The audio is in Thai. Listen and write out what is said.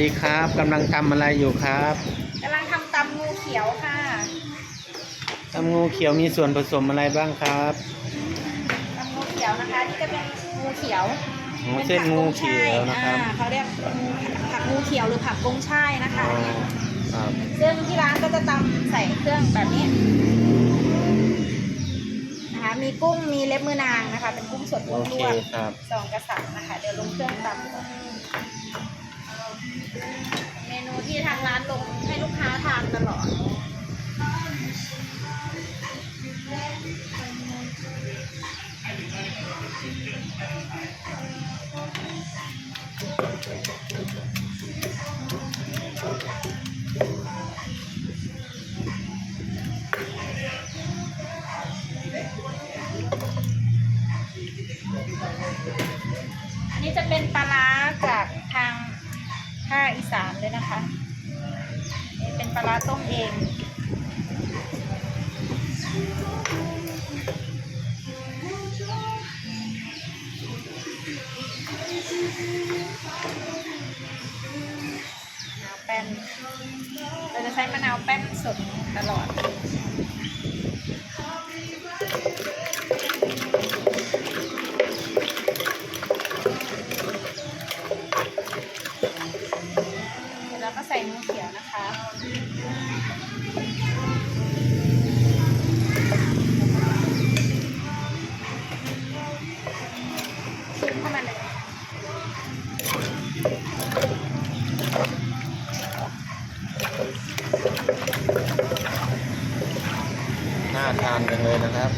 ดีครับกำลังทำอะไรอยู่ครับกำลังทำตำงูเขียวค่ะตำงูเขียวมีส่วนผสมอะไรบ้างครับตำงูเขียวนะคะนี่จะเป็นงูเขียวโอ้เส้นงูเขียวนะครับอ่าเขาเรียกงูผักงูเขียวหรือผักกงช่ายนะคะอ๋อเนี่ยครับซึ่งที่ร้านก็จะตำใส่เครื่องแบบนี้นะคะมีกุ้งมีเล็บมือนางนะคะ เป็นกุ้งสดลโอเควกครับๆสองกระสับนะคะเดี๋ยวลงเครื่องตำก่อน เมนูที่ทางร้านลงให้ลูกค้าทานตลอดอันนี้จะเป็นปลาร้าาคอีสานเลยนะคะนี่เป็นปลาต้มเองมะนาวแป้นเราจะใช้มะนาวแป้นสดตลอด นะคะชิมเข้ามาเลยน่าทานจังเลยนะครับ